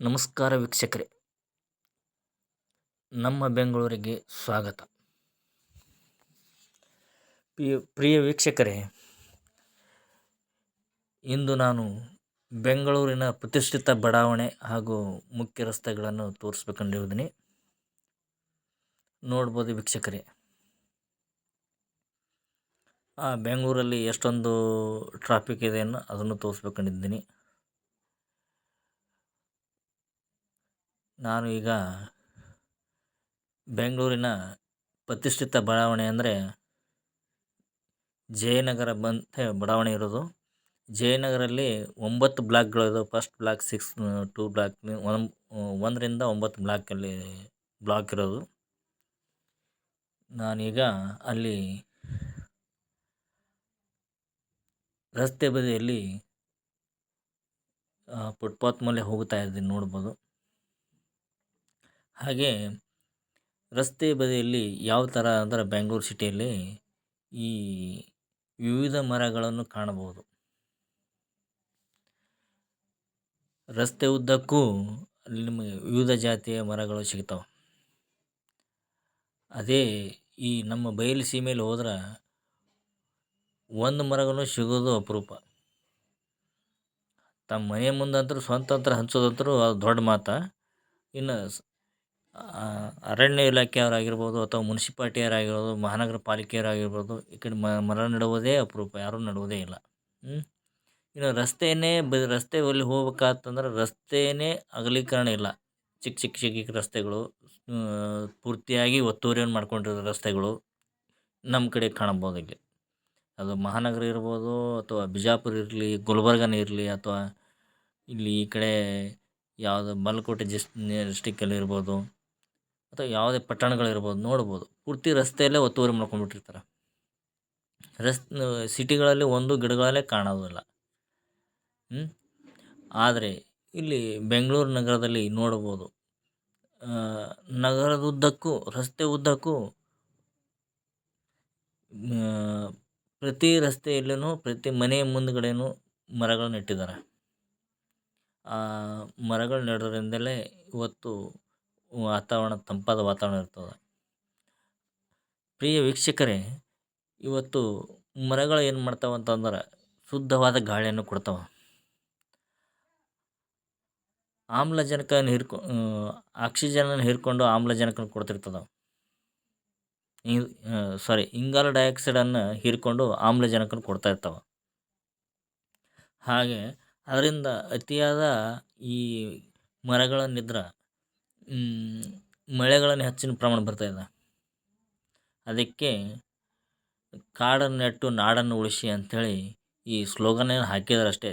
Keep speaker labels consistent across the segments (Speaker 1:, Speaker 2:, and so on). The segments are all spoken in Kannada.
Speaker 1: ನಮಸ್ಕಾರ ವೀಕ್ಷಕರೇ. ನಮ್ಮ ಬೆಂಗಳೂರಿಗೆ ಸ್ವಾಗತ. ಪ್ರಿಯ ವೀಕ್ಷಕರೇ, ಇಂದು ನಾನು ಬೆಂಗಳೂರಿನ ಪ್ರತಿಷ್ಠಿತ ಬಡಾವಣೆ ಹಾಗೂ ಮುಖ್ಯ ರಸ್ತೆಗಳನ್ನು ತೋರಿಸ್ಬೇಕಂಡಿದ್ದೀನಿ ನೋಡ್ಬೋದು ವೀಕ್ಷಕರೇ. ಆ ಬೆಂಗಳೂರಲ್ಲಿ ಎಷ್ಟೊಂದು ಟ್ರಾಫಿಕ್ ಇದೆ ಅನ್ನೋ ಅದನ್ನು ತೋರಿಸ್ಬೇಕಂದಿದ್ದೀನಿ. ನಾನು ಈಗ ಬೆಂಗಳೂರಿನ ಪ್ರತಿಷ್ಠಿತ ಬಡಾವಣೆ ಅಂದರೆ ಜಯನಗರ ಬಂತ ಬಡಾವಣೆ ಇರೋದು. ಜಯನಗರಲ್ಲಿ ಒಂಬತ್ತು ಬ್ಲಾಕ್ಗಳಿದಾವೆ first block six, two block one, ಒಂದರಿಂದ ಒಂಬತ್ತು ಬ್ಲಾಕಲ್ಲಿ ಬ್ಲಾಕ್ ಇರೋದು. ನಾನೀಗ ಅಲ್ಲಿ ರಸ್ತೆ ಬದಿಯಲ್ಲಿ ಫುಟ್ಪಾತ್ ಮೇಲೆ ಹೋಗ್ತಾ ಇದ್ದೀನಿ ನೋಡ್ಬೋದು. ಹಾಗೆ ರಸ್ತೆ ಬದಿಯಲ್ಲಿ ಯಾವ ಥರ ಅಂದರೆ ಬೆಂಗಳೂರು ಸಿಟಿಯಲ್ಲಿ ಈ ವಿವಿಧ ಮರಗಳನ್ನು ಕಾಣಬಹುದು. ರಸ್ತೆ ಉದ್ದಕ್ಕೂ ಅಲ್ಲಿ ನಿಮಗೆ ವಿವಿಧ ಜಾತಿಯ ಮರಗಳು ಸಿಗ್ತಾವೆ. ಅದೇ ಈ ನಮ್ಮ ಬಯಲು ಸೀಮೆಯಲ್ಲಿ ಹೋದ್ರೆ ಒಂದು ಮರಗಳು ಸಿಗೋದು ಅಪರೂಪ. ತಮ್ಮ ಮನೆ ಮುಂದಂತರೂ ಸ್ವಂತ ಹಂಚೋದಂತರೂ ಅದು ದೊಡ್ಡ ಮಾತು. ಇನ್ನು ಅರಣ್ಯ ಇಲಾಖೆಯವರಾಗಿರ್ಬೋದು ಅಥವಾ ಮುನ್ಸಿಪಾಲ್ಟಿಯವರಾಗಿರ್ಬೋದು ಮಹಾನಗರ ಪಾಲಿಕೆಯವರಾಗಿರ್ಬೋದು, ಈ ಕಡೆ ಮರ ನೆಡುವುದೇ ಅಪರೂಪ, ಯಾರೂ ನೆಡುವುದೇ ಇಲ್ಲ. ಇನ್ನು ರಸ್ತೆಯೇ ಬ, ರಸ್ತೆ ಅಲ್ಲಿ ಹೋಗ್ಬೇಕಾತಂದ್ರೆ ರಸ್ತೆಯೇ ಅಗಲೀಕರಣ ಇಲ್ಲ. ಚಿಕ್ಕ ಚಿಕ್ಕ ಚಿಕ್ಕ ರಸ್ತೆಗಳು ಪೂರ್ತಿಯಾಗಿ ಒತ್ತುವರಿಯನ್ನು ಮಾಡ್ಕೊಂಡಿರೋ ರಸ್ತೆಗಳು ನಮ್ಮ ಕಡೆ ಕಾಣಬೋದು ಇಲ್ಲಿ. ಅದು ಮಹಾನಗರ ಇರ್ಬೋದು ಅಥವಾ ಬಿಜಾಪುರ ಇರಲಿ, ಗುಲ್ಬರ್ಗನ ಇರಲಿ ಅಥವಾ ಇಲ್ಲಿ ಈ ಕಡೆ ಯಾವುದು ಬಾಗಲಕೋಟೆ ಜಿಸ್ ಡಿಸ್ಟಿಕ್ಕಲ್ಲಿ ಇರ್ಬೋದು ಅಥವಾ ಯಾವುದೇ ಪಟ್ಟಣಗಳಿರ್ಬೋದು ನೋಡ್ಬೋದು. ಪೂರ್ತಿ ರಸ್ತೆಯಲ್ಲೇ ಒತ್ತುವರಿ ಮಾಡ್ಕೊಂಡ್ಬಿಟ್ಟಿರ್ತಾರೆ. ರಸ್, ಸಿಟಿಗಳಲ್ಲಿ ಒಂದು ಗಿಡಗಳಲ್ಲೇ ಕಾಣೋದಿಲ್ಲ. ಆದರೆ ಇಲ್ಲಿ ಬೆಂಗಳೂರು ನಗರದಲ್ಲಿ ನೋಡ್ಬೋದು. ನಗರದ ಉದ್ದಕ್ಕೂ ರಸ್ತೆ ಉದ್ದಕ್ಕೂ ಪ್ರತಿ ರಸ್ತೆಯಲ್ಲೂ ಪ್ರತಿ ಮನೆಯ ಮುಂದುಗಡೆನೂ ಮರಗಳನ್ನ ನೆಟ್ಟಿದ್ದಾರೆ ಆ, ಮರಗಳು ನೆಡೋದ್ರಿಂದಲೇ ಇವತ್ತು ವಾತಾವರಣ, ತಂಪಾದ ವಾತಾವರಣ ಇರ್ತದೆ. ಪ್ರಿಯ ವೀಕ್ಷಕರೇ, ಇವತ್ತು ಮರಗಳು ಏನು ಮಾಡ್ತಾವೆ ಅಂತಂದ್ರೆ ಶುದ್ಧವಾದ ಗಾಳಿಯನ್ನು ಕೊಡ್ತಾವೆ. ಆಮ್ಲಜನಕನ ಹೀರ್ಕೊ ಆಕ್ಸಿಜನನ್ನು ಹೀರ್ಕೊಂಡು ಆಮ್ಲಜನಕನ ಕೊಡ್ತಿರ್ತದೆ. ಸಾರಿ ಇಂಗಾಲ ಡೈಆಕ್ಸೈಡನ್ನು ಹೀರ್ಕೊಂಡು ಆಮ್ಲಜನಕನ ಕೊಡ್ತಾ ಇರ್ತಾವೆ. ಹಾಗೆ, ಅದರಿಂದ ಅತಿಯಾದ ಈ ಮರಗಳನ್ನಿದ್ರೆ ಮಳೆಗಳನ್ನು ಹೆಚ್ಚಿನ ಪ್ರಮಾಣ ಬರ್ತಾ ಇದೆ. ಅದಕ್ಕೆ ಕಾಡನ್ನು ನೆಟ್ಟು ನಾಡನ್ನು ಉಳಿಸಿ ಅಂಥೇಳಿ ಈ ಸ್ಲೋಗನ್ ಏನು ಹಾಕಿದಾರಷ್ಟೇ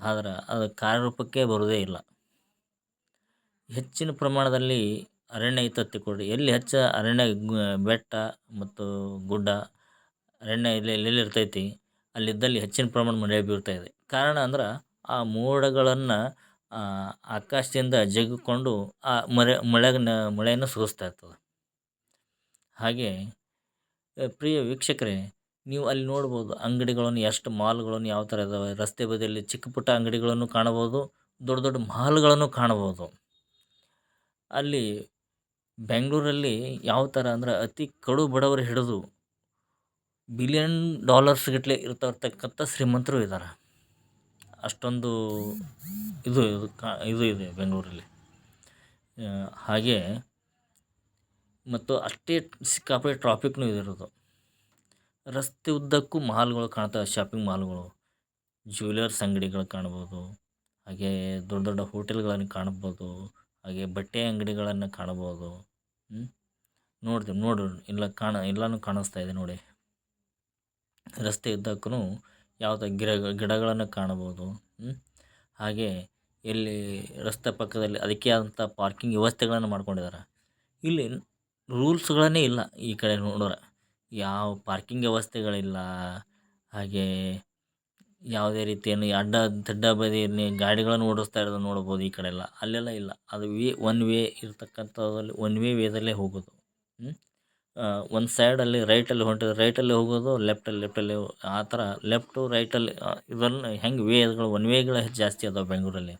Speaker 1: ಆದ್ರೆ ಅದು ಕಾರ್ಯರೂಪಕ್ಕೆ ಬರುವುದೇ ಇಲ್ಲ. ಹೆಚ್ಚಿನ ಪ್ರಮಾಣದಲ್ಲಿ ಅರಣ್ಯ ಇತ್ತತ್ತಿ ಕೊಡಿ ಎಲ್ಲಿ ಹೆಚ್ಚು ಅರಣ್ಯ ಬೆಟ್ಟ ಮತ್ತು ಗುಡ್ಡ ಅರಣ್ಯ ಎಲ್ಲಿ, ಎಲ್ಲೆಲ್ಲಿ ಇರ್ತೈತಿ, ಅಲ್ಲಿದ್ದಲ್ಲಿ ಹೆಚ್ಚಿನ ಪ್ರಮಾಣ ಮಳೆ ಬೀಳ್ತಾ ಕಾರಣ ಅಂದ್ರೆ ಆ ಮೋಡಗಳನ್ನು ಆಕಾಶದಿಂದ ಜಗ್ಗಿಕೊಂಡು ಆ ಮರೆ ಮಳೆಗನ್ನ ಮಳೆಯನ್ನು ಸುರಿಸ್ತಾ ಇರ್ತದೆ. ಹಾಗೆ ಪ್ರಿಯ ವೀಕ್ಷಕರೇ, ನೀವು ಅಲ್ಲಿ ನೋಡ್ಬೋದು ಅಂಗಡಿಗಳನ್ನು, ಎಷ್ಟು ಮಾಲ್ಗಳನ್ನು, ಯಾವ ಥರ ಇದ್ದಾವೆ ರಸ್ತೆ ಬದಿಯಲ್ಲಿ ಚಿಕ್ಕ ಪುಟ್ಟ ಅಂಗಡಿಗಳನ್ನು ಕಾಣಬೋದು, ದೊಡ್ಡ ದೊಡ್ಡ ಮಾಲ್ಗಳನ್ನು ಕಾಣಬೋದು. ಅಲ್ಲಿ ಬೆಂಗಳೂರಲ್ಲಿ ಯಾವ ಥರ ಅಂದ್ರೆ ಅತಿ ಕಡು ಬಡವರು ಹಿಡಿದು, ಬಿಲಿಯನ್ ಡಾಲರ್ಸ್ ಗಟ್ಟಲೆ ಇರ್ತಕ್ಕಂಥ ಶ್ರೀಮಂತರು ಇದ್ದಾರೆ. ಅಷ್ಟೊಂದು ಇದು ಇದು ಕಾ ಇದು ಇದೆ ಬೆಂಗಳೂರಲ್ಲಿ. ಹಾಗೆ ಮತ್ತು ಅಷ್ಟೇ ಸಿಕ್ಕಾಪಟ್ಟೆ ಟ್ರಾಫಿಕ್ನೂ ಇದಿರೋದು ರಸ್ತೆ ಉದ್ದಕ್ಕೂ ಮಾಲ್ಗಳು ಕಾಣ್ತವೆ ಶಾಪಿಂಗ್ ಮಾಲ್ಗಳು. ಜ್ಯುವೆಲರ್ಸ್ ಅಂಗಡಿಗಳು ಕಾಣ್ಬೋದು, ಹಾಗೆ ದೊಡ್ಡ ದೊಡ್ಡ ಹೋಟೆಲ್ಗಳನ್ನು ಕಾಣ್ಬೋದು, ಹಾಗೆ ಬಟ್ಟೆ ಅಂಗಡಿಗಳನ್ನು ಕಾಣ್ಬೋದು. ನೋಡ್ತೀವಿ ನೋಡ್ರಿ ಇಲ್ಲ ಕಾಣ, ಎಲ್ಲನೂ ಕಾಣಿಸ್ತಾ ಇದೆ ನೋಡಿ. ರಸ್ತೆ ಉದ್ದಕ್ಕೂ ಯಾವುದೇ ಗಿಡ, ಗಿಡಗಳನ್ನು ಕಾಣಬೋದು ಹಾಗೆ ಇಲ್ಲಿ ರಸ್ತೆ ಪಕ್ಕದಲ್ಲಿ ಅದಕ್ಕೆ ಆದಂಥ ಪಾರ್ಕಿಂಗ್ ವ್ಯವಸ್ಥೆಗಳನ್ನು ಮಾಡ್ಕೊಂಡಿದ್ದಾರೆ. ಇಲ್ಲಿ ರೂಲ್ಸ್ಗಳನ್ನೇ ಇಲ್ಲ ಈ ಕಡೆ ನೋಡೋರ. ಯಾವ ಪಾರ್ಕಿಂಗ್ ವ್ಯವಸ್ಥೆಗಳಿಲ್ಲ, ಹಾಗೆ ಯಾವುದೇ ರೀತಿಯನ್ನು ಅಡ್ಡ ದಡ್ಡ ಬದಿಯಲ್ಲಿ ಗಾಡಿಗಳನ್ನು ಓಡಿಸ್ತಾ ಇರೋದು ನೋಡ್ಬೋದು ಈ ಕಡೆ ಎಲ್ಲ. ಅಲ್ಲೆಲ್ಲ ಇಲ್ಲ. ಅದು ವೇ ಒನ್ ವೇ ಇರ್ತಕ್ಕಂಥದ್ರಲ್ಲಿ ಒನ್ ವೇ ವೇದಲ್ಲೇ ಹೋಗೋದು ಒಂದು ಸೈಡಲ್ಲಿ ರೈಟಲ್ಲಿ ಹೊಂಟಿದ್ರೆ ರೈಟಲ್ಲಿ ಹೋಗೋದು ಲೆಫ್ಟಲ್ಲಿ ಲೆಫ್ಟಲ್ಲಿ ಆ ಥರ ಲೆಫ್ಟು ರೈಟಲ್ಲಿ ಇದನ್ನು ಹೆಂಗೆ ವೇಗಳು ಒನ್ ವೇಗಳು ಹೆಚ್ಚು ಜಾಸ್ತಿ ಅದಾವೆ ಬೆಂಗಳೂರಲ್ಲಿ.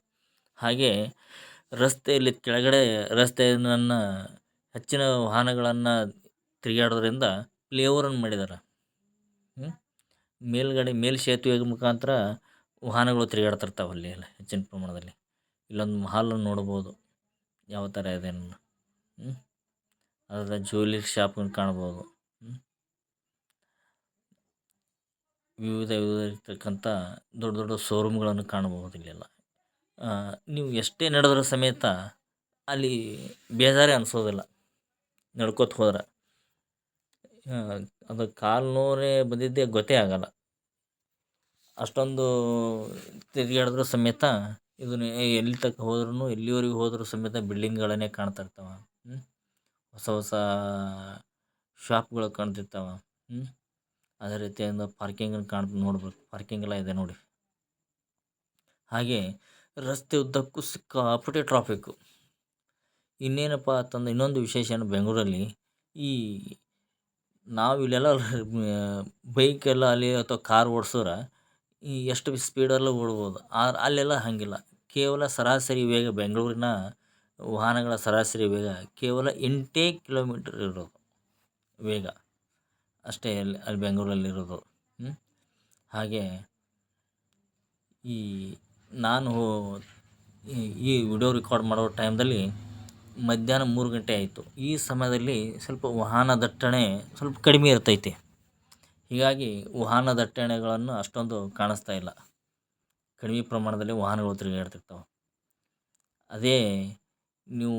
Speaker 1: ಹಾಗೆ ರಸ್ತೆಯಲ್ಲಿ ಕೆಳಗಡೆ ರಸ್ತೆಯನ್ನು, ಹೆಚ್ಚಿನ ವಾಹನಗಳನ್ನು ತಿರುಗಾಡೋದ್ರಿಂದ ಫ್ಲೇ ಓವರನ್ನು ಮಾಡಿದ್ದಾರೆ ಮೇಲ್ಗಡೆ, ಮೇಲ್ ಸೇತುವೆ ಮುಖಾಂತರ ವಾಹನಗಳು ತಿರುಗಾಡ್ತಿರ್ತಾವೆ ಅಲ್ಲಿ ಎಲ್ಲ ಹೆಚ್ಚಿನ ಪ್ರಮಾಣದಲ್ಲಿ. ಇಲ್ಲೊಂದು ಮಹಲನ್ನು ನೋಡ್ಬೋದು. ಯಾವ ಥರ ಇದೆ ಅನ್ನೋದು. ಅದರ ಜ್ಯುವೆಲರಿ ಶಾಪನ್ನು ಕಾಣ್ಬೋದು. ವಿವಿಧ ವಿವಿಧ ಇರ್ತಕ್ಕಂಥ ದೊಡ್ಡ ದೊಡ್ಡ ಶೋರೂಮ್ಗಳನ್ನು ಕಾಣಬಹುದು ಇಲ್ಲೆಲ್ಲ. ನೀವು ಎಷ್ಟೇ ನಡೆದ್ರೂ ಸಮೇತ ಅಲ್ಲಿ ಬೇಜಾರೇ ಅನಿಸೋದಿಲ್ಲ. ನಡ್ಕೋತ ಹೋದ್ರೆ. ಅದು ಕಾಲು ನೋವೇ ಬಂದಿದ್ದೇ ಗೊತ್ತೇ ಆಗಲ್ಲ. ಅಷ್ಟೊಂದು ತಿರುಗಾಡಿದ್ರೂ ಸಮೇತ ಇದನ್ನು ಎಲ್ಲಿ ತಕ್ಕ ಹೋದ್ರೂ ಎಲ್ಲಿವರೆಗೂ ಹೋದರೂ ಸಮೇತ ಬಿಲ್ಡಿಂಗ್ಗಳನ್ನೇ ಕಾಣ್ತಾ ಇರ್ತಾವೆ. ಹೊಸ ಹೊಸ ಶಾಪ್ಗಳು ಕಾಣ್ತಿರ್ತಾವೆ. ಅದೇ ರೀತಿಯಿಂದ ಪಾರ್ಕಿಂಗನ್ನು ಕಾಣ್ ನೋಡ್ಬೇಕು. ಪಾರ್ಕಿಂಗ್ ಎಲ್ಲ ಇದೆ ನೋಡಿ. ಹಾಗೆ ರಸ್ತೆ ಉದ್ದಕ್ಕೂ ಸಿಕ್ಕಾಪಟ್ಟೆ ಟ್ರಾಫಿಕ್ಕು ಇನ್ನೇನಪ್ಪ ಅಂತಂದ್ರೆ ಇನ್ನೊಂದು ವಿಶೇಷ ಏನು ಬೆಂಗಳೂರಲ್ಲಿ ಈ ನಾವು ಇಲ್ಲೆಲ್ಲ ಬೈಕೆಲ್ಲ ಅಲ್ಲಿ ಅಥವಾ ಕಾರ್ ಓಡಿಸಿದ್ರೆ ಈ ಎಷ್ಟು ಸ್ಪೀಡಲ್ಲೂ ಓಡ್ಬೋದು. ಆದ್ರೆ ಅಲ್ಲೆಲ್ಲ ಹಾಗಿಲ್ಲ. ಕೇವಲ ಸರಾಸರಿ ವೇಗ ಬೆಂಗಳೂರಿನ ವಾಹನಗಳ ಸರಾಸರಿ ವೇಗ ಕೇವಲ ಎಂಟೇ ಕಿಲೋಮೀಟರ್ ಇರೋದು ವೇಗ. ಅಷ್ಟೇ ಅಲ್ಲಿ ಅಲ್ಲಿ ಬೆಂಗಳೂರಲ್ಲಿರೋದು ಹಾಗೆ ಈ ನಾನು ಈ ವಿಡಿಯೋ ರೆಕಾರ್ಡ್ ಮಾಡೋ ಟೈಮ್ದಲ್ಲಿ ಮಧ್ಯಾಹ್ನ ಮೂರು ಗಂಟೆ ಆಯಿತು. ಈ ಸಮಯದಲ್ಲಿ ಸ್ವಲ್ಪ ವಾಹನ ದಟ್ಟಣೆ ಸ್ವಲ್ಪ ಕಡಿಮೆ ಇರ್ತೈತಿ. ಹೀಗಾಗಿ ವಾಹನ ದಟ್ಟಣೆಗಳನ್ನು ಅಷ್ಟೊಂದು ಕಾಣಿಸ್ತಾ ಇಲ್ಲ. ಕಡಿಮೆ ಪ್ರಮಾಣದಲ್ಲಿ ವಾಹನಗಳು ತಿರುಗಾಡ್ತಿರ್ತಾವೆ. ಅದೇ ನೀವು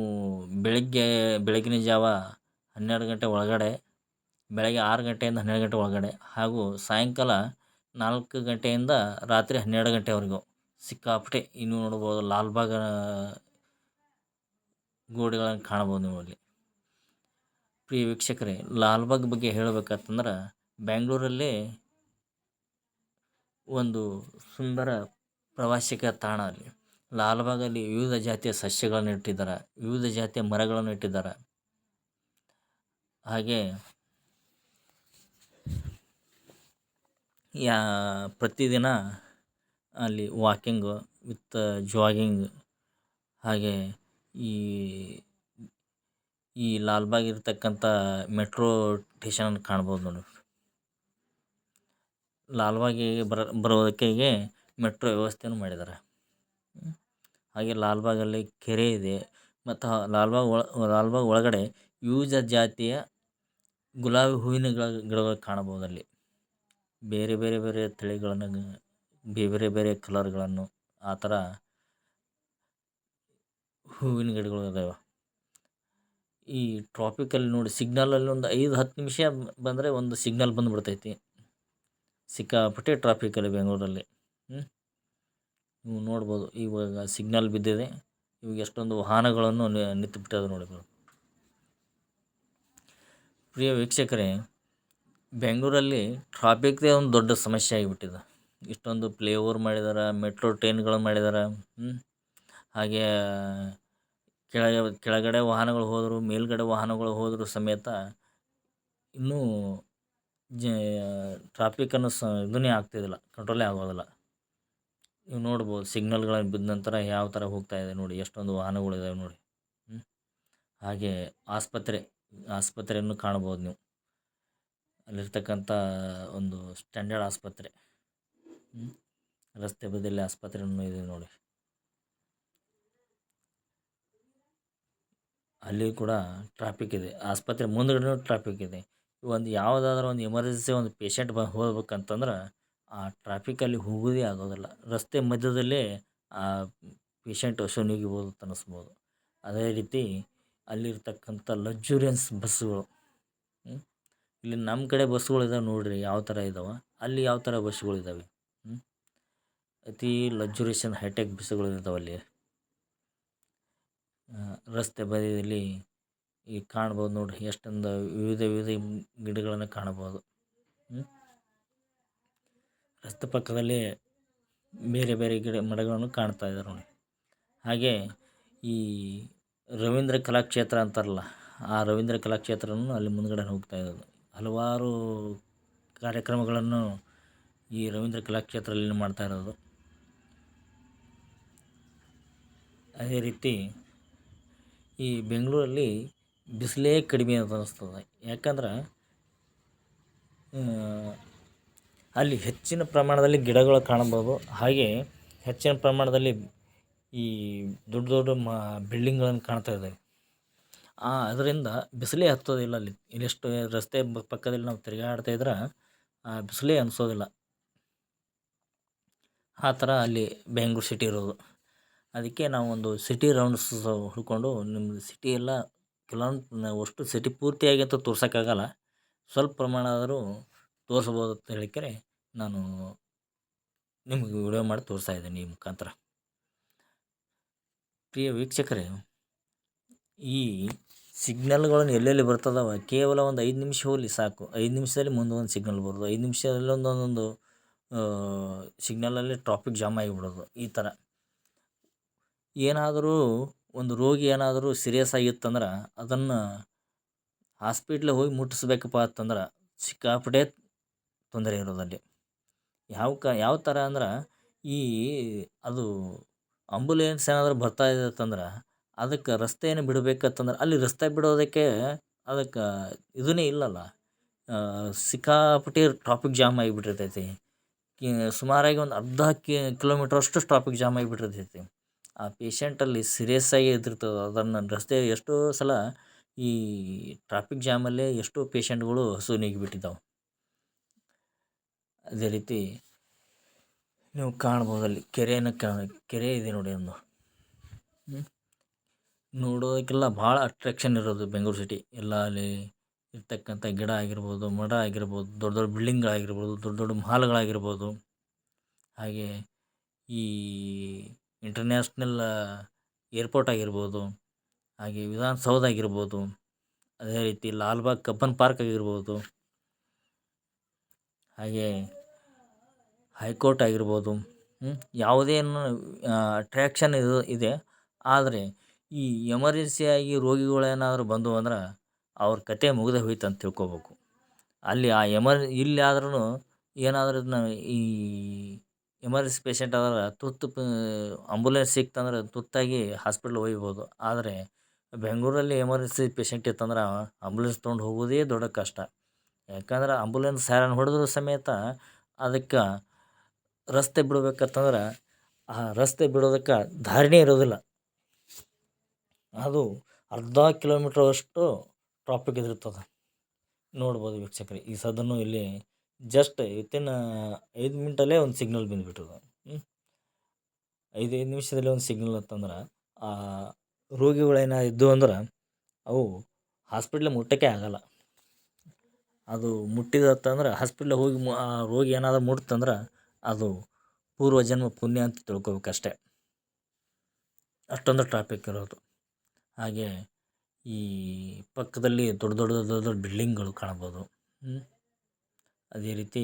Speaker 1: ಬೆಳಗ್ಗೆ, ಬೆಳಗಿನ ಜಾವ ಹನ್ನೆರಡು ಗಂಟೆ ಒಳಗಡೆ, ಬೆಳಗ್ಗೆ ಆರು ಗಂಟೆಯಿಂದ ಹನ್ನೆರಡು ಗಂಟೆ ಒಳಗಡೆ ಹಾಗೂ ಸಾಯಂಕಾಲ ನಾಲ್ಕು ಗಂಟೆಯಿಂದ ರಾತ್ರಿ ಹನ್ನೆರಡು ಗಂಟೆವರೆಗೂ ಸಿಕ್ಕಾಪಟ್ಟೆ ಇನ್ನೂ ನೋಡ್ಬೋದು ಲಾಲ್ಬಾಗ್ ಗೋಡೆಗಳನ್ನು ಕಾಣ್ಬೋದು ನೀವು ಅಲ್ಲಿ ಪ್ರಿಯ ವೀಕ್ಷಕರೇ, ಲಾಲ್ಬಾಗ್ ಬಗ್ಗೆ ಹೇಳಬೇಕಂತಂದ್ರೆ ಬ್ಯಾಂಗ್ಳೂರಲ್ಲಿ ಒಂದು ಸುಂದರ ಪ್ರವಾಸಿಗ ತಾಣ ಅಲ್ಲಿ. ಲಾಲ್ಬಾಗಲ್ಲಿ ವಿವಿಧ ಜಾತಿಯ ಸಸ್ಯಗಳನ್ನು ಇಟ್ಟಿದ್ದಾರೆ. ವಿವಿಧ ಜಾತಿಯ ಮರಗಳನ್ನು ಇಟ್ಟಿದ್ದಾರೆ. ಹಾಗೆ ಯಾ ಪ್ರತಿದಿನ ಅಲ್ಲಿ ವಾಕಿಂಗು ವಿತ್ ಜಾಗಿಂಗ್ ಹಾಗೆ ಈ ಈ ಲಾಲ್ಬಾಗ್ ಇರತಕ್ಕಂಥ ಮೆಟ್ರೋ ಟೇಷನನ್ನು ಕಾಣ್ಬೋದು ನೋಡಿ. ಲಾಲ್ಬಾಗಿಗೆ ಬರ ಬರೋದಕ್ಕೆ ಮೆಟ್ರೋ ವ್ಯವಸ್ಥೆಯನ್ನು ಮಾಡಿದ್ದಾರೆ. ಹಾಗೆ ಲಾಲ್ಬಾಗಲ್ಲಿ ಕೆರೆ ಇದೆ. ಮತ್ತು ಲಾಲ್ಬಾಗ್ ಒಳ, ಲಾಲ್ಬಾಗ್ ಒಳಗಡೆ ವಿವಿಧ ಜಾತಿಯ ಗುಲಾಬಿ ಹೂವಿನ ಗಿಡ, ಗಿಡಗಳು ಕಾಣಬಹುದು ಅಲ್ಲಿ. ಬೇರೆ ಬೇರೆ ಬೇರೆ ತಳಿಗಳನ್ನು ಬೇರೆ ಬೇರೆ ಕಲರ್ಗಳನ್ನು ಆ ಥರ ಹೂವಿನ ಗಿಡಗಳು ಇದಾವೆ. ಈ ಟ್ರಾಫಿಕಲ್ಲಿ ನೋಡಿ ಸಿಗ್ನಲಲ್ಲಿ ಒಂದು ಐದು, ಹತ್ತು ನಿಮಿಷ ಬಂದರೆ ಒಂದು ಸಿಗ್ನಲ್ ಬಂದುಬಿಡ್ತೈತಿ. ಸಿಕ್ಕಾಪಟ್ಟೆ ಟ್ರಾಫಿಕಲ್ಲಿ ಬೆಂಗಳೂರಲ್ಲಿ. ನೀವು ನೋಡ್ಬೋದು. ಇವಾಗ ಸಿಗ್ನಲ್ ಬಿದ್ದಿದೆ. ಇವಾಗ ಎಷ್ಟೊಂದು ವಾಹನಗಳನ್ನು ನಿಂತು ಬಿಟ್ಟದೆ ನೋಡಿ ಪ್ರಿಯ ವೀಕ್ಷಕರೇ, ಬೆಂಗಳೂರಲ್ಲಿ ಟ್ರಾಫಿಕ್ದೇ ಒಂದು ದೊಡ್ಡ ಸಮಸ್ಯೆ ಆಗಿಬಿಟ್ಟಿದೆ. ಇಷ್ಟೊಂದು ಪ್ಲೇ ಓವರ್ ಮಾಡಿದ್ದಾರೆ ಮೆಟ್ರೋ ಟ್ರೈನ್ಗಳು ಮಾಡಿದ್ದಾರೆ ಹಾಗೆ ಕೆಳಗೆ, ಕೆಳಗಡೆ ವಾಹನಗಳು ಹೋದರೂ, ಮೇಲ್ಗಡೆ ವಾಹನಗಳು ಹೋದರೂ ಸಮೇತ ಇನ್ನೂ ಜ ಟ್ರಾಫಿಕನ್ನು ಸ, ಇದನ್ನೇ ಆಗ್ತಿದ್ದಿಲ್ಲ ಕಂಟ್ರೋಲೇ ಆಗೋದಿಲ್ಲ. ನೀವು ನೋಡ್ಬೋದು ಸಿಗ್ನಲ್ಗಳನ್ನು ಬಿದ್ದ ನಂತರ ಯಾವ ಥರ ಹೋಗ್ತಾ ಇದೆ ನೋಡಿ, ಎಷ್ಟೊಂದು ವಾಹನಗಳಿದಾವೆ ನೋಡಿ. ಹಾಗೆ ಆಸ್ಪತ್ರೆ, ಆಸ್ಪತ್ರೆಯನ್ನು ಕಾಣ್ಬೋದು ನೀವು. ಅಲ್ಲಿರ್ತಕ್ಕಂಥ ಒಂದು ಸ್ಟ್ಯಾಂಡರ್ಡ್ ಆಸ್ಪತ್ರೆ. ರಸ್ತೆ ಬದಿಯಲ್ಲಿ ಆಸ್ಪತ್ರೆಯನ್ನು ಇದೆ ನೋಡಿ. ಅಲ್ಲಿ ಕೂಡ ಟ್ರಾಫಿಕ್ ಇದೆ. ಆಸ್ಪತ್ರೆ ಮುಂದ್ಗಡೆನೂ ಟ್ರಾಫಿಕ್ ಇದೆ. ಒಂದು ಯಾವುದಾದ್ರೂ ಒಂದು ಎಮರ್ಜೆನ್ಸಿ ಒಂದು ಪೇಷಂಟ್ ಬ ಹೋಗ್ಬೇಕಂತಂದ್ರೆ ಆ ಟ್ರಾಫಿಕಲ್ಲಿ ಹೋಗೋದೇ ಆಗೋದಿಲ್ಲ. ರಸ್ತೆ ಮಧ್ಯದಲ್ಲೇ ಆ ಅಂತ ಅನ್ನಿಸ್ಬೋದು ಅದೇ ರೀತಿ ಅಲ್ಲಿರ್ತಕ್ಕಂಥ ಲಕ್ಸುರಿಯನ್ಸ್ ಬಸ್ಸುಗಳು. ಇಲ್ಲಿ ನಮ್ಮ ಕಡೆ ಬಸ್ಸುಗಳಿದಾವೆ ನೋಡಿರಿ, ಯಾವ ಥರ ಇದಾವೆ? ಅಲ್ಲಿ ಯಾವ ಥರ ಬಸ್ಸುಗಳಿದ್ದಾವೆ ಅತಿ ಲಕ್ಸುರಿಯೇಷನ್ ಹೈಟೆಕ್ ಬಸ್ಸುಗಳು ಇರ್ತಾವೆ ಅಲ್ಲಿ. ರಸ್ತೆ ಬದಿಯಲ್ಲಿ ಈ ಕಾಣ್ಬೋದು ನೋಡಿರಿ, ಎಷ್ಟೊಂದು ವಿವಿಧ ವಿವಿಧ ಗಿಡಗಳನ್ನು ಕಾಣಬೋದು. ರಸ್ತೆ ಪಕ್ಕದಲ್ಲಿ ಬೇರೆ ಬೇರೆ ಗಿಡ ಮರಗಳನ್ನು ಕಾಣ್ತಾ ಇದ್ದಾರೆ ನೋಡಿ. ಹಾಗೆ ಈ ರವೀಂದ್ರ ಕಲಾಕ್ಷೇತ್ರ ಅಂತಾರಲ್ಲ, ಆ ರವೀಂದ್ರ ಕಲಾಕ್ಷೇತ್ರನೂ ಅಲ್ಲಿ ಮುಂದ್ಗಡೆ ಹೋಗ್ತಾ ಇರೋದು ಹಲವಾರು ಕಾರ್ಯಕ್ರಮಗಳನ್ನು ಈ ರವೀಂದ್ರ ಕಲಾಕ್ಷೇತ್ರದಲ್ಲಿ ಮಾಡ್ತಾ ಇರೋದು. ಅದೇ ರೀತಿ ಈ ಬೆಂಗಳೂರಲ್ಲಿ ಬಿಸಿಲೇ ಕಡಿಮೆ ಅಂತ ಅನ್ನಿಸ್ತದೆ ಯಾಕಂದ್ರೆ ಅಲ್ಲಿ ಹೆಚ್ಚಿನ ಪ್ರಮಾಣದಲ್ಲಿ ಗಿಡಗಳು ಕಾಣಬಹುದು. ಹಾಗೆ ಹೆಚ್ಚಿನ ಪ್ರಮಾಣದಲ್ಲಿ ಈ ದೊಡ್ಡ ದೊಡ್ಡ ಮ, ಬಿಲ್ಡಿಂಗ್ಗಳನ್ನು ಕಾಣ್ತಾ ಇದ್ದಾವೆ ಅದರಿಂದ ಬಿಸಿಲೇ ಹತ್ತೋದಿಲ್ಲ ಅಲ್ಲಿ. ಇಲ್ಲೆಷ್ಟು ರಸ್ತೆ ಪಕ್ಕದಲ್ಲಿ ನಾವು ತಿರುಗಾಡ್ತಾ ಇದ್ರೆ, ಆ, ಬಿಸಿಲೇ ಅನಿಸೋದಿಲ್ಲ. ಆ ಥರ ಅಲ್ಲಿ ಬೆಂಗ್ಳೂರು ಸಿಟಿ ಇರೋದು. ಅದಕ್ಕೆ ನಾವು ಒಂದು ಸಿಟಿ ರೌಂಡ್ಸ್ ಹುಡ್ಕೊಂಡು ನಿಮ್ಮದು ಸಿಟಿ ಎಲ್ಲ ಕೆಲವೊಂದು ಅಷ್ಟು ಸಿಟಿ ಪೂರ್ತಿಯಾಗಿ ಅಂತ ತೋರ್ಸೋಕ್ಕಾಗಲ್ಲ. ಸ್ವಲ್ಪ ಪ್ರಮಾಣ ಆದರೂ ತೋರಿಸ್ಬೋದು ಅಂತ ಹೇಳಿಕ್ಕೆ ನಾನು ನಿಮಗೆ ವಿಡಿಯೋ ಮಾಡಿ ತೋರಿಸ್ತಾ ಇದ್ದೀನಿ ಈ ಮುಖಾಂತರ. ಪ್ರಿಯ ವೀಕ್ಷಕರೇ, ಈ ಸಿಗ್ನಲ್ಗಳನ್ನು ಎಲ್ಲೆಲ್ಲಿ ಬರ್ತದವ? ಕೇವಲ ಒಂದು ಐದು ನಿಮಿಷ ಹೋಗಲಿ ಸಾಕು. ಐದು ನಿಮಿಷದಲ್ಲಿ ಮುಂದೆ ಒಂದು ಸಿಗ್ನಲ್ ಬರೋದು ಐದು ನಿಮಿಷದಲ್ಲಿ ಒಂದೊಂದೊಂದು ಸಿಗ್ನಲಲ್ಲಿ ಟ್ರಾಫಿಕ್ ಜಾಮ್ ಆಗಿಬಿಡೋದು. ಈ ಥರ. ಏನಾದರೂ ಒಂದು ರೋಗಿ ಏನಾದರೂ ಸೀರಿಯಸ್ ಆಗಿತ್ತಂದ್ರೆ ಅದನ್ನು ಹಾಸ್ಪಿಟ್ಲಿಗೆ ಹೋಗಿ ಮುಟ್ಟಿಸ್ಬೇಕಪ್ಪ ಅಂತಂದ್ರೆ ಸಿಕ್ಕಾಪಟ್ಟೆ ತೊಂದರೆ ಇರೋದಲ್ಲಿ ಯಾವ ಕ, ಯಾವ ಥರ ಅಂದ್ರೆ ಈ ಅದು ಅಂಬುಲೆನ್ಸ್ ಏನಾದರೂ ಬರ್ತಾ ಇದೆ ಅಂತಂದ್ರೆ ಅದಕ್ಕೆ ರಸ್ತೆಯನ್ನು ಬಿಡಬೇಕಂತಂದ್ರೆ ಅಲ್ಲಿ ರಸ್ತೆ ಬಿಡೋದಕ್ಕೆ ಅದಕ್ಕೆ ಇದನ್ನೇ ಇಲ್ಲಲ್ಲ. ಸಿಕ್ಕಾಪಟ್ಟೆ ಟ್ರಾಫಿಕ್ ಜಾಮ್ ಆಗಿಬಿಟ್ಟಿರ್ತೈತಿ. ಕಿ, ಸುಮಾರಾಗಿ ಒಂದು ಅರ್ಧ ಕಿಲೋಮೀಟ್ರಷ್ಟು ಟ್ರಾಫಿಕ್ ಜಾಮ್ ಆಗಿಬಿಟ್ಟಿರ್ತೈತಿ. ಆ ಪೇಷಂಟಲ್ಲಿ ಸೀರಿಯಸ್ ಆಗಿ ಇದ್ದಿರ್ತದೆ ಅದನ್ನು ರಸ್ತೆ ಎಷ್ಟೋ ಸಲ ಈ ಟ್ರಾಫಿಕ್ ಜಾಮಲ್ಲೇ ಎಷ್ಟೋ ಪೇಷಂಟ್ಗಳು ಅಸುನೀಗಿಬಿಟ್ಟಿದ್ದಾವೆ ಅದೇ ರೀತಿ ನೀವು ಕಾಣ್ಬೋದು ಅಲ್ಲಿ ಕೆರೆಯನ್ನು ಕಾ, ಕೆರೆ ಇದೆ ನೋಡಿ ಒಂದು. ನೋಡೋದಕ್ಕೆಲ್ಲ ಭಾಳ ಅಟ್ರಾಕ್ಷನ್ ಇರೋದು ಬೆಂಗಳೂರು ಸಿಟಿ ಎಲ್ಲ ಅಲ್ಲಿ ಇರ್ತಕ್ಕಂಥ ಗಿಡ ಆಗಿರ್ಬೋದು ಮಡ ಆಗಿರ್ಬೋದು, ದೊಡ್ಡ ದೊಡ್ಡ ಬಿಲ್ಡಿಂಗ್ಗಳಾಗಿರ್ಬೋದು ದೊಡ್ಡ ದೊಡ್ಡ ಮಾಲ್ಗಳಾಗಿರ್ಬೋದು ಹಾಗೆ ಈ ಇಂಟರ್ನ್ಯಾಷ್ನಲ್ ಏರ್ಪೋರ್ಟ್ ಆಗಿರ್ಬೋದು, ಹಾಗೆ ವಿಧಾನಸೌಧ ಆಗಿರ್ಬೋದು, ಅದೇ ರೀತಿ ಲಾಲ್ಬಾಗ್ ಕಬ್ಬನ್ ಪಾರ್ಕ್ ಆಗಿರ್ಬೋದು. ಹಾಗೆ ಹೈಕೋರ್ಟ್ ಆಗಿರ್ಬೋದು ಯಾವುದೇ ಅಟ್ರ್ಯಾಕ್ಷನ್ ಇದು, ಇದೆ. ಆದರೆ ಈ ಎಮರ್ಜೆನ್ಸಿಯಾಗಿ ರೋಗಿಗಳೇನಾದರೂ ಬಂದವು ಅಂದ್ರೆ ಅವ್ರ ಕತೆ ಮುಗಿದೇ ಹೋಯ್ತು ಅಂತ ತಿಳ್ಕೊಬೇಕು. ಅಲ್ಲಿ ಆ ಎಮರ್ ಇಲ್ಲಿ ಆದ್ರೂ ಏನಾದರೂ ಇದನ್ನ ಈ ಎಮರ್ಜೆನ್ಸಿ ಪೇಷಂಟ್ ಆದ್ರೆ ತುತ್ತು ಆಂಬುಲೆನ್ಸ್ ಸಿಕ್ತಂದ್ರೆ ತುತ್ತಾಗಿ ಹಾಸ್ಪಿಟ್ಲ್ ಒಯ್ಬೋದು. ಆದರೆ ಬೆಂಗಳೂರಲ್ಲಿ ಎಮರ್ಜೆನ್ಸಿ ಪೇಷಂಟ್ ಇತ್ತಂದ್ರೆ ಆಂಬುಲೆನ್ಸ್ ತೊಗೊಂಡು ಹೋಗೋದೇ ದೊಡ್ಡ ಕಷ್ಟ. ಯಾಕಂದ್ರೆ ಆಂಬುಲೆನ್ಸ್ ಸೈರನ್ ಹೊಡೆದ್ರು ಸಮೇತ ಅದಕ್ಕೆ ರಸ್ತೆ ಬಿಡ್ಬೇಕಂತಂದ್ರೆ ಆ ರಸ್ತೆ ಬಿಡೋದಕ್ಕೆ ಧಾರಣೆ ಇರೋದಿಲ್ಲ. ಅದು ಅರ್ಧ ಕಿಲೋಮೀಟ್ರ್ ಅಷ್ಟು ಟ್ರಾಫಿಕ್ ಇದಿರ್ತದೆ. ನೋಡ್ಬೋದು ವೀಕ್ಷಕರೇ, ಈ ಸದನು ಇಲ್ಲಿ ಜಸ್ಟ್ ವಿತಿನ್ ಐದು ಮಿನಿಟಲ್ಲೇ ಒಂದು ಸಿಗ್ನಲ್ ಬಂದುಬಿಟ್ಟದು. ಐದೈದು ನಿಮಿಷದಲ್ಲಿ ಒಂದು ಸಿಗ್ನಲ್ ಅಂತಂದ್ರೆ, ಆ ರೋಗಿಗಳೇನ ಇದ್ದು ಅಂದ್ರೆ ಅವು ಹಾಸ್ಪಿಟ್ಲಿಗೆ ಮುಟ್ಟಕ್ಕೆ ಆಗಲ್ಲ. ಅದು ಮುಟ್ಟಿದತ್ತಂದ್ರೆ ಹಾಸ್ಪಿಟ್ಲಿಗೆ ಹೋಗಿ ಮು ಆ ರೋಗಿ ಏನಾದರೂ ಮುಟ್ತಂದ್ರೆ ಅದು ಪೂರ್ವ ಜನ್ಮ ಪುಣ್ಯ ಅಂತ ತಿಳ್ಕೊಬೇಕಷ್ಟೇ. ಅಷ್ಟೊಂದು ಟ್ರಾಫಿಕ್ ಇರೋದು. ಹಾಗೆ ಈ ಪಕ್ಕದಲ್ಲಿ ದೊಡ್ಡ ದೊಡ್ಡ ದೊಡ್ಡ ದೊಡ್ಡ ಬಿಲ್ಡಿಂಗ್ಗಳು ಕಾಣ್ಬೋದು. ಅದೇ ರೀತಿ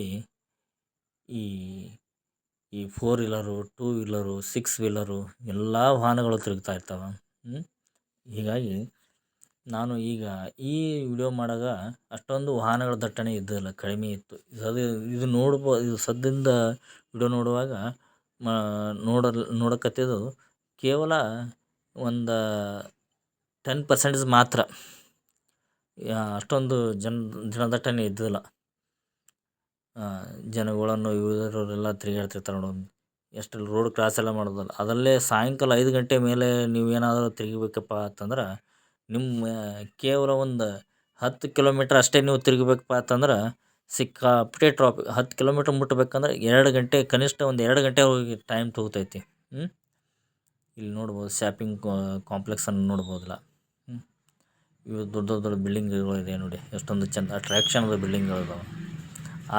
Speaker 1: ಈ ಈ four wheeler two wheeler six wheeler ಎಲ್ಲ ವಾಹನಗಳು ತಿರುಗ್ತಾ ಇರ್ತವೆ. ಹೀಗಾಗಿ ನಾನು ಈಗ ಈ ವಿಡಿಯೋ ಮಾಡಾಗ ಅಷ್ಟೊಂದು ವಾಹನಗಳ ದಟ್ಟಣೆ ಇದ್ದಿಲ್ಲ, ಕಡಿಮೆ ಇತ್ತು. ಅದು ಇದು ನೋಡ್ಬೋ, ಇದು ಸದ್ಯದಿಂದ ವಿಡಿಯೋ ನೋಡುವಾಗ ಮ ನೋಡಲ್ ನೋಡಕತ್ತಿದ್ದು ಕೇವಲ ಒಂದು ಟೆನ್ ಪರ್ಸೆಂಟೇಜ್ ಮಾತ್ರ. ಅಷ್ಟೊಂದು ಜನ, ಜನದಟ್ಟಣೆ ಇದ್ದಿಲ್ಲ. ಜನಗಳನ್ನು ಇವರೆಲ್ಲ ತಿರುಗಾಡ್ತಿರ್ತಾರೆ ನೋಡು. ಎಷ್ಟು ರೋಡ್ ಕ್ರಾಸ್ ಎಲ್ಲ ಮಾಡೋದಲ್ಲ. ಅದರಲ್ಲೇ ಸಾಯಂಕಾಲ ಐದು ಗಂಟೆ ಮೇಲೆ ನೀವು ಏನಾದರೂ ತಿರುಗಬೇಕಪ್ಪ ಅಂತಂದ್ರೆ ನಿಮ್ಮ ಕೇವಲ ಒಂದು ಹತ್ತು ಕಿಲೋಮೀಟ್ರ್ ಅಷ್ಟೇ ನೀವು ತಿರುಗಬೇಕಪ್ಪ ಅಂತಂದ್ರೆ ಸಿಕ್ಕಾಪಟ್ಟೆ ಟ್ರಾಫಿಕ್ ಹತ್ತು ಕಿಲೋಮೀಟ್ರ್ ಮುಟ್ಬೇಕಂದ್ರೆ ಎರಡು ಗಂಟೆ ಕನಿಷ್ಠ ಒಂದು ಎರಡು ಗಂಟೆ ಹೋಗಿ ಟೈಮ್ ತೊಗೊತೈತಿ. ಇಲ್ಲಿ ನೋಡ್ಬೋದು ಶಾಪಿಂಗ್ ಕಾಂಪ್ಲೆಕ್ಸನ್ನು ನೋಡ್ಬೋದಲ್ಲ. ಇವು ದೊಡ್ಡ ದೊಡ್ಡ ದೊಡ್ಡ ಬಿಲ್ಡಿಂಗ್ಗಳಿದೆ ನೋಡಿ. ಎಷ್ಟೊಂದು ಚೆಂದ ಅಟ್ರ್ಯಾಕ್ಷನ್ ಅದ ಬಿಲ್ಡಿಂಗ್ಗಳು ಇದಾವೆ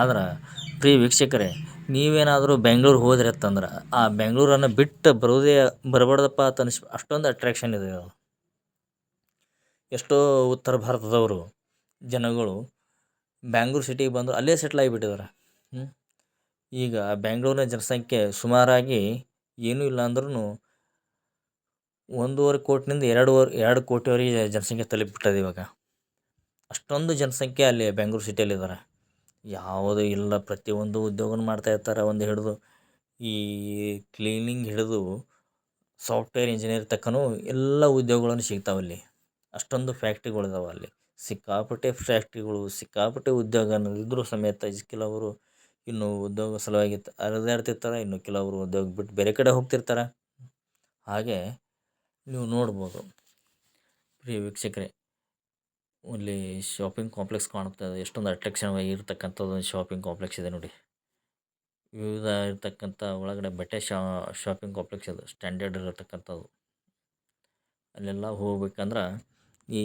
Speaker 1: ಆದ್ರೆ ಪ್ರಿಯ ವೀಕ್ಷಕರೇ, ನೀವೇನಾದರೂ ಬೆಂಗಳೂರು ಹೋದ್ರೆ ಅಂತಂದ್ರೆ ಆ ಬೆಂಗಳೂರನ್ನು ಬಿಟ್ಟು ಬರೋದೇ ಬರಬಾರ್ದಪ್ಪ ಅಂತ ಅನಿಸ್ ಅಷ್ಟೊಂದು ಅಟ್ರಾಕ್ಷನ್ ಇದೆ ಅದು. ಎಷ್ಟೋ ಉತ್ತರ ಭಾರತದವರು ಜನಗಳು ಬ್ಯಾಂಗ್ಳೂರು ಸಿಟಿಗೆ ಬಂದು ಅಲ್ಲೇ ಸೆಟ್ಲ್ ಆಗಿಬಿಟ್ಟಿದ್ದಾರೆ ಈಗ ಬ್ಯಾಂಗ್ಳೂರಿನ ಜನಸಂಖ್ಯೆ ಸುಮಾರಾಗಿ ಏನೂ ಇಲ್ಲ ಅಂದ್ರೂ ಒಂದೂವರೆ ಕೋಟಿನಿಂದ ಎರಡೂವರೆ ಎರಡು ಕೋಟಿವರೆಗೆ ಜನಸಂಖ್ಯೆ ತಲುಪಿಬಿಟ್ಟದೆ ಇವಾಗ. ಅಷ್ಟೊಂದು ಜನಸಂಖ್ಯೆ ಅಲ್ಲಿ ಬೆಂಗ್ಳೂರು ಸಿಟಿಯಲ್ಲಿದ್ದಾರೆ ಯಾವುದೂ ಇಲ್ಲ, ಪ್ರತಿಯೊಂದು ಉದ್ಯೋಗನೂ ಮಾಡ್ತಾ ಇರ್ತಾರೆ ಒಂದು ಹಿಡಿದು. ಈ ಕ್ಲೀನಿಂಗ್ ಹಿಡಿದು ಸಾಫ್ಟ್ವೇರ್ ಇಂಜಿನಿಯರ್ ತಕ್ಕನೂ ಎಲ್ಲ ಉದ್ಯೋಗಗಳನ್ನು ಸಿಗ್ತಾವಲ್ಲಿ ಅಷ್ಟೊಂದು ಫ್ಯಾಕ್ಟ್ರಿಗಳಿದಾವೆ ಅಲ್ಲಿ. ಸಿಕ್ಕಾಪಟ್ಟೆ ಫ್ಯಾಕ್ಟ್ರಿಗಳು, ಸಿಕ್ಕಾಪಟ್ಟೆ ಉದ್ಯೋಗ ಇದ್ದರೂ ಸಮೇತ ಕೆಲವರು ಇನ್ನೂ ಉದ್ಯೋಗ ಸಲುವಾಗಿ ಅಲೆದಾಡ್ತಿರ್ತಾರೆ ಇನ್ನು ಕೆಲವರು ಉದ್ಯೋಗ ಬಿಟ್ಟು ಬೇರೆ ಕಡೆ ಹೋಗ್ತಿರ್ತಾರೆ. ಹಾಗೆ ನೀವು ನೋಡ್ಬೋದು. ಪ್ರಿಯ ವೀಕ್ಷಕರೇ, ಇಲ್ಲಿ ಶಾಪಿಂಗ್ ಕಾಂಪ್ಲೆಕ್ಸ್ ಕಾಣುತ್ತೆ ಎಷ್ಟೊಂದು ಅಟ್ರಾಕ್ಷನ್ ಇರತಕ್ಕಂಥದ್ದು ಒಂದು ಶಾಪಿಂಗ್ ಕಾಂಪ್ಲೆಕ್ಸ್ ಇದೆ ನೋಡಿ. ವಿವಿಧ ಇರ್ತಕ್ಕಂಥ ಒಳಗಡೆ ಬಟ್ಟೆ ಶಾಪಿಂಗ್ ಕಾಂಪ್ಲೆಕ್ಸ್ ಅದು ಸ್ಟ್ಯಾಂಡರ್ಡ್ ಇರತಕ್ಕಂಥದ್ದು. ಅಲ್ಲೆಲ್ಲ ಹೋಗ್ಬೇಕಂದ್ರೆ ಈ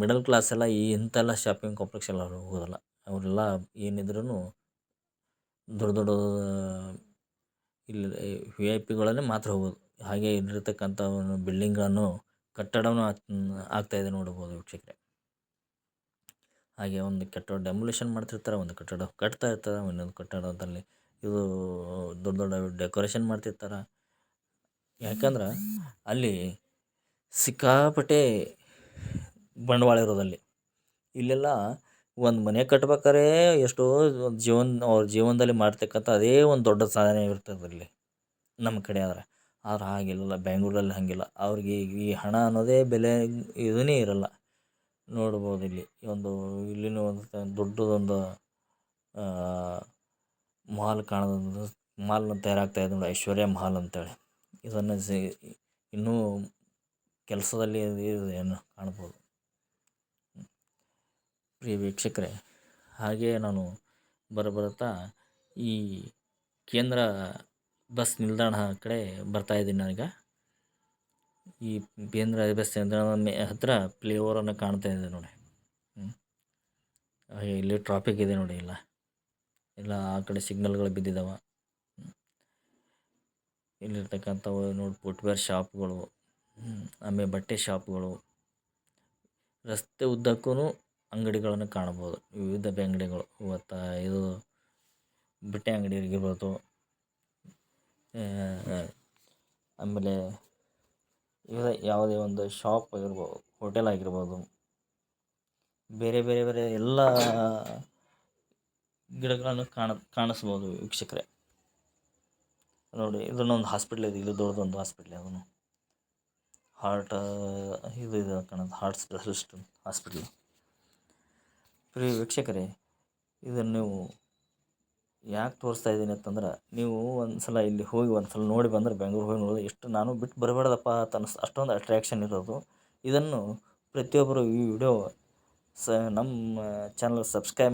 Speaker 1: ಮಿಡಲ್ ಕ್ಲಾಸ್ ಎಲ್ಲ ಈ ಇಂಥೆಲ್ಲ ಶಾಪಿಂಗ್ ಕಾಂಪ್ಲೆಕ್ಸ್ ಎಲ್ಲ ಹೋಗೋದಿಲ್ಲ. ಅವರೆಲ್ಲ ಏನಿದ್ರೂ ದೊಡ್ಡ ದೊಡ್ಡ, ಇಲ್ಲಿ ವಿ ಐ ಪಿಗಳಲ್ಲೇ ಮಾತ್ರ ಹೋಗೋದು. ಹಾಗೆ ಇಲ್ಲಿರ್ತಕ್ಕಂಥ ಒಂದು ಬಿಲ್ಡಿಂಗ್ಗಳನ್ನು ಕಟ್ಟಡವೂ ಆಗ್ತಾ ಇದೆ ನೋಡ್ಬೋದು ವೀಕ್ಷಕರೇ. ಹಾಗೆ ಒಂದು ಕಟ್ಟಡ ಡೆಮೊಲಿಷನ್ ಮಾಡ್ತಿರ್ತಾರೆ, ಒಂದು ಕಟ್ಟಡ ಕಟ್ತಾ ಇರ್ತಾರೆ, ಇನ್ನೊಂದು ಕಟ್ಟಡದಲ್ಲಿ ಇದು ದೊಡ್ಡ ದೊಡ್ಡ ಡೆಕೋರೇಷನ್ ಮಾಡ್ತಿರ್ತಾರೆ. ಯಾಕಂದ್ರೆ ಅಲ್ಲಿ ಸಿಕ್ಕಾಪಟ್ಟೆ ಬಂಡವಾಳ ಇರೋದಲ್ಲಿ. ಇಲ್ಲೆಲ್ಲ ಒಂದು ಮನೆ ಕಟ್ಬೇಕಾದ್ರೆ ಎಷ್ಟೋ ಜೀವನ ಅವ್ರ ಜೀವನದಲ್ಲಿ ಮಾಡ್ತಕ್ಕಂಥ ಅದೇ ಒಂದು ದೊಡ್ಡ ಸಾಧನೆ ಇರ್ತದೆ ಇಲ್ಲಿ ನಮ್ಮ ಕಡೆ ಆದರೆ. ಆದ್ರೆ ಹಾಗಿಲ್ಲ ಬೆಂಗ್ಳೂರಲ್ಲಿ ಹಾಗಿಲ್ಲ. ಅವ್ರಿಗೆ ಈ ಹಣ ಅನ್ನೋದೇ ಬೆಲೆ ಇದನ್ನೇ ಇರಲ್ಲ. ನೋಡ್ಬೋದು ಇಲ್ಲಿ ಒಂದು, ಇಲ್ಲಿನ ಒಂದು ದೊಡ್ಡದೊಂದು ಮಾಲ್ ಕಾಣೋದೊಂದು ಮಾಲ್ನ ತಯಾರಾಗ್ತಾ ಇದೆ ನೋಡಿ, ಐಶ್ವರ್ಯ ಮಹಲ್ ಅಂತೇಳಿ. ಇದನ್ನು ಸಿ, ಇನ್ನೂ ಕೆಲಸದಲ್ಲಿ ಏನು ಕಾಣ್ಬೋದು. ಪ್ರಿಯ ವೀಕ್ಷಕರೇ ಹಾಗೆಯೇ ನಾನು ಬರಬರುತ್ತಾ ಈ ಕೇಂದ್ರ ಬಸ್ ನಿಲ್ದಾಣ ಕಡೆ ಬರ್ತಾ ಇದ್ದೀನಿ ನನಗೆ. ಈ ಕೇಂದ್ರ ಬಸ್ ನಿಲ್ದಾಣದ ಮೇ ಹತ್ತಿರ ಪ್ಲೇ ಓವರನ್ನು ಕಾಣ್ತಾ ಇದೆ ನೋಡಿ. ಹ್ಞೂ ಇಲ್ಲಿ ಟ್ರಾಫಿಕ್ ಇದೆ ನೋಡಿ ಇಲ್ಲ ಇಲ್ಲ ಆ ಕಡೆ ಸಿಗ್ನಲ್ಗಳು ಬಿದ್ದಿದ್ದಾವೆ ಇಲ್ಲಿರ್ತಕ್ಕಂಥವು ನೋಡಿ ಫುಟ್ವೇರ್ ಶಾಪ್ಗಳು ಆಮೇಲೆ ಬಟ್ಟೆ ಶಾಪ್ಗಳು, ರಸ್ತೆ ಉದ್ದಕ್ಕೂ ಅಂಗಡಿಗಳನ್ನು ಕಾಣ್ಬೋದು ವಿವಿಧ ಅಂಗಡಿಗಳು, ಇವತ್ತು ಇದು ಬಟ್ಟೆ ಅಂಗಡಿ ಆಗಿರ್ಬೋದು ಆಮೇಲೆ ಇವ ಯಾವುದೇ ಒಂದು ಶಾಪ್ ಆಗಿರ್ಬೋದು, ಹೋಟೆಲ್ ಆಗಿರ್ಬೋದು, ಬೇರೆ ಬೇರೆ ಬೇರೆ ಎಲ್ಲ ಗಿಡಗಳನ್ನು ಕಾಣ, ಕಾಣಿಸ್ಬೋದು ವೀಕ್ಷಕರೇ. ನೋಡಿ ಇದನ್ನೊಂದು ಹಾಸ್ಪಿಟ್ಲ್ ಇದೆ ಇಲ್ಲಿ ದೊಡ್ಡದೊಂದು ಹಾಸ್ಪಿಟ್ಲ್ ಅದನ್ನು. ಹಾರ್ಟ್, ಇದು ಇದು ಕಾಣೋದು ಹಾರ್ಟ್ ಸ್ಪೆಷಲಿಸ್ಟ್ ಹಾಸ್ಪಿಟ್ಲ್. ಪ್ರಿಯ ವೀಕ್ಷಕರೇ ಇದನ್ನು ನೀವು ಯಾಕೆ ತೋರಿಸ್ತಾ ಇದ್ದೀನಿ ಅಂತಂದ್ರೆ, ನೀವು ಒಂದು ಸಲ ಇಲ್ಲಿ ಹೋಗಿ ಒಂದು ಸಲ ನೋಡಿ ಬಂದ್ರೆ ಬೆಂಗ್ಳೂರು ಹೋಗಿ ನೋಡಿದ್ರೆ ಎಷ್ಟು ನಾನು ಬಿಟ್ಟು ಬರಬಾರ್ದಪ್ಪ ಅಂತ ಅಷ್ಟೊಂದು ಅಟ್ರ್ಯಾಕ್ಷನ್ ಇರೋದು. ಇದನ್ನು ಪ್ರತಿಯೊಬ್ಬರು ಈ ವಿಡಿಯೋ ಸ, ನಮ್ಮ ಚಾನಲ್ ಸಬ್ಸ್ಕ್ರೈಬ್